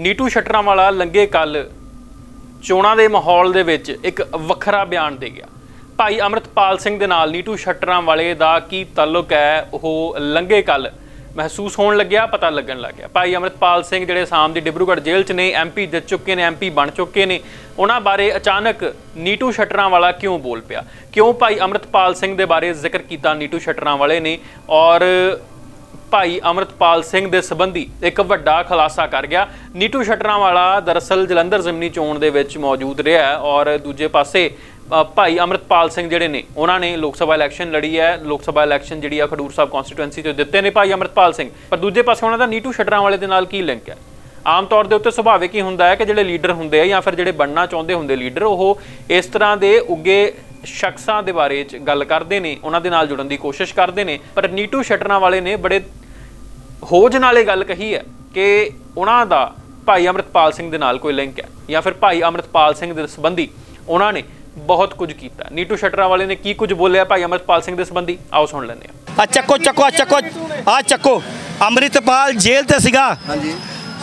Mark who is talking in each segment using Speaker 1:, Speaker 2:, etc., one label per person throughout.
Speaker 1: ਨੀਟੂ ਸ਼ਟਰਾਂ ਵਾਲਾ ਲੰਗੇ ਕੱਲ ਚੋਣਾਂ ਦੇ ਮਾਹੌਲ ਦੇ ਵਿੱਚ ਇੱਕ ਵੱਖਰਾ ਬਿਆਨ ਦੇ ਗਿਆ। ਭਾਈ ਅਮਰਤਪਾਲ ਸਿੰਘ ਦੇ ਨਾਲ ਨੀਟੂ ਸ਼ਟਰਾਂ ਵਾਲੇ ਦਾ ਕੀ ਤਾਲੁਕ ਹੈ, ਉਹ ਲੰਗੇ ਕੱਲ ਮਹਿਸੂਸ ਹੋਣ ਲੱਗਿਆ, ਪਤਾ ਲੱਗਣ ਲੱਗ ਗਿਆ। ਭਾਈ ਅਮਰਤਪਾਲ ਸਿੰਘ ਜਿਹੜੇ ਆਸਾਮ ਦੀ ਡਿਬਰੂਗੜ੍ਹ ਜੇਲ੍ਹ 'ਚ ਨੇ ਐਮਪੀ ਜਿੱਤ ਚੁੱਕੇ ਨੇ ਐਮਪੀ ਬਣ ਚੁੱਕੇ ਨੇ, ਉਹਨਾਂ ਬਾਰੇ ਅਚਾਨਕ ਨੀਟੂ ਸ਼ਟਰਾਂ ਵਾਲਾ ਕਿਉਂ ਬੋਲ ਪਿਆ? ਕਿਉਂ ਭਾਈ ਅਮਰਤਪਾਲ ਸਿੰਘ ਦੇ ਬਾਰੇ ਜ਼ਿਕਰ ਕੀਤਾ ਨੀਟੂ ਸ਼ਟਰਾਂ ਵਾਲੇ ਨੇ? ਔਰ ਭਾਈ ਅਮਰਤਪਾਲ ਸਿੰਘ ਦੇ ਸੰਬੰਧੀ ਇੱਕ ਵੱਡਾ ਖੁਲਾਸਾ ਕਰ ਗਿਆ। ਨੀਟੂ ਸ਼ਟਰਾਂ ਵਾਲਾ ਦਰਅਸਲ ਜਲੰਧਰ ਜ਼ਿਮਨੀ ਚੋਣ ਦੇ ਵਿੱਚ ਮੌਜੂਦ ਰਿਹਾ ਹੈ ਔਰ ਦੂਜੇ ਪਾਸੇ ਭਾਈ ਅਮਰਤਪਾਲ ਸਿੰਘ ਜਿਹੜੇ ਨੇ, ਉਹਨਾਂ ਨੇ ਲੋਕ ਸਭਾ ਇਲੈਕਸ਼ਨ ਲੜੀ ਹੈ। ਲੋਕ ਸਭਾ ਇਲੈਕਸ਼ਨ ਜਿਹੜੀ ਆ ਖਡੂਰ ਸਾਹਿਬ ਕਨਸਟੀਟੂਐਂਸੀ ਤੋਂ ਦਿੱਤੇ ਨੇ ਭਾਈ ਅਮਰਤਪਾਲ ਸਿੰਘ। ਪਰ ਦੂਜੇ ਪਾਸੇ ਉਹਨਾਂ ਦਾ ਨੀਟੂ ਸ਼ਟਰਾਂ ਵਾਲੇ ਦੇ ਨਾਲ ਕੀ ਲਿੰਕ ਹੈ? ਆਮ ਤੌਰ ਦੇ ਉੱਤੇ ਸੁਭਾਵਿਕ ਹੀ ਹੁੰਦਾ ਹੈ ਕਿ ਜਿਹੜੇ ਲੀਡਰ ਹੁੰਦੇ ਆ ਜਾਂ ਫਿਰ ਜਿਹੜੇ ਬਣਨਾ ਚਾਹੁੰਦੇ ਹੁੰਦੇ ਲੀਡਰ, ਉਹ ਇਸ ਤਰ੍ਹਾਂ ਦੇ ਉੱਗੇ ਸ਼ਖਸਾਂ ਦੇ ਬਾਰੇ ਚ ਗੱਲ ਕਰਦੇ ਨੇ, ਉਹਨਾਂ ਦੇ ਨਾਲ ਜੁੜਨ ਦੀ ਕੋਸ਼ਿਸ਼ ਕਰਦੇ ਨੇ। ਪਰ ਨੀਟੂ ਸ਼ਟਰਾਂ ਵਾਲੇ ਨੇ ਬੜੇ ਹੋਜ ਨਾਲੇ ਗੱਲ ਕਹੀ ਹੈ ਕਿ ਉਹਨਾਂ ਦਾ ਭਾਈ ਅਮਰਤਪਾਲ ਸਿੰਘ ਦੇ ਨਾਲ ਕੋਈ ਲਿੰਕ ਹੈ ਜਾਂ ਫਿਰ ਭਾਈ ਅਮਰਤਪਾਲ ਸਿੰਘ ਦੇ ਸੰਬੰਧੀ ਉਹਨਾਂ ਨੇ ਬਹੁਤ ਕੁਝ ਕੀਤਾ ਨੀਟੂ ਸ਼ਟਰਾਂ ਵਾਲੇ ਨੇ ਕੀ ਕੁਝ ਬੋਲਿਆ ਭਾਈ ਅਮਰਤਪਾਲ ਸਿੰਘ ਦੇ ਸੰਬੰਧੀ? ਆਓ ਸੁਣ ਲੈਂਦੇ ਹਾਂ।
Speaker 2: ਆ ਚੱਕੋ ਚੱਕੋ ਆ ਚੱਕੋ ਆ ਚੱਕੋ। ਅੰਮ੍ਰਿਤਪਾਲ ਜੇਲ੍ਹ ਤੇ ਸੀਗਾ।
Speaker 3: ਹਾਂਜੀ।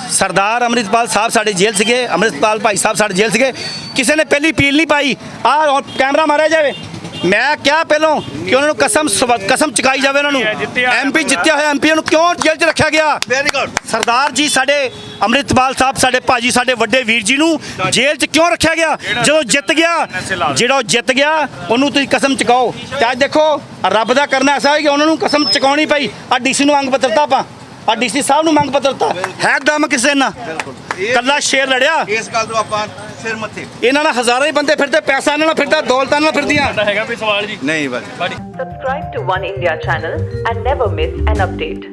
Speaker 2: ਸਰਦਾਰ ਅੰਮ੍ਰਿਤਪਾਲ ਸਾਹਿਬ ਸਾਡੇ ਜੇਲ੍ਹ ਸੀਗੇ। ਅੰਮ੍ਰਿਤਪਾਲ ਭਾਈ ਸਾਹਿਬ ਸਾਡੇ ਜੇਲ੍ਹ ਸੀਗੇ। ਕਿਸੇ ਨੇ ਪਹਿਲੀ ਅਪੀਲ ਨਹੀਂ ਪਾਈ। ਆ ਕੈਮਰਾ ਮਾਰਿਆ ਜਾਵੇ। ਮੈਂ ਕਿਹਾ ਪਹਿਲੋਂ ਕਿ ਉਹਨਾਂ ਨੂੰ ਕਸਮ ਸਵ- ਕਸਮ ਚੁਕਾਈ ਜਾਵੇ ਉਹਨਾਂ ਨੂੰ। ਐਮਪੀ ਜਿੱਤਿਆ ਹੋਇਆ ਐਮਪੀ ਨੂੰ ਕਿਉਂ ਜੇਲ੍ਹ 'ਚ ਰੱਖਿਆ ਗਿਆ?
Speaker 3: ਵੈਰੀ ਗੁੱਡ
Speaker 2: ਸਰਦਾਰ ਜੀ ਸਾਡੇ ਅੰਮ੍ਰਿਤਪਾਲ ਸਾਹਿਬ ਸਾਡੇ ਭਾਜੀ ਸਾਡੇ ਵੱਡੇ ਵੀਰ ਜੀ ਨੂੰ ਜੇਲ੍ਹ 'ਚ ਕਿਉਂ ਰੱਖਿਆ ਗਿਆ? ਜਦੋਂ ਜਿੱਤ ਗਿਆ ਜਿਹੜਾ ਉਹ ਜਿੱਤ ਗਿਆ ਉਹਨੂੰ ਤੁਸੀਂ ਕਸਮ ਚੁਕਾਓ। ਤੇ ਅੱਜ ਦੇਖੋ ਰੱਬ ਦਾ ਕਰਨਾ ਐਸਾ ਹੈ ਕਿ ਉਹਨਾਂ ਨੂੰ ਕਸਮ ਚੁਕਾਉਣੀ ਪਈ। ਆ ਡੀਸੀ ਨੂੰ ਮੰਗ ਪੱਤਰਤਾ ਆਪਾਂ। ਆ ਡੀਸੀ ਸਾਹਿਬ ਨੂੰ ਮੰਗ ਪੱਤਰਤਾ ਹੈ ਦਮ ਕਿਸੇ ਨਾਲ?
Speaker 3: ਇਹ-
Speaker 2: ਕੱਲਾ ਸ਼ੇਰ ਲੜਿਆ।
Speaker 3: ਇਸ ਗੱਲ ਤੋਂ ਆਪਾਂ ਸਿਰ ਮੱਥੇ।
Speaker 2: ਇਹਨਾਂ ਨਾਲ ਹਜ਼ਾਰਾਂ ਹੀ ਬੰਦੇ ਫਿਰਦੇ ਪੈਸਾ ਇਹਨਾਂ ਨਾਲ ਫਿਰਦਾ ਦੌਲਤਾਂ ਨਾਲ ਫਿਰਦੀਆਂ।
Speaker 1: ਹੈਗਾ ਵੀ ਸਵਾਲ ਜੀ?
Speaker 3: ਨਹੀਂ ਬਸ
Speaker 4: Subscribe to One India channel and never miss an update.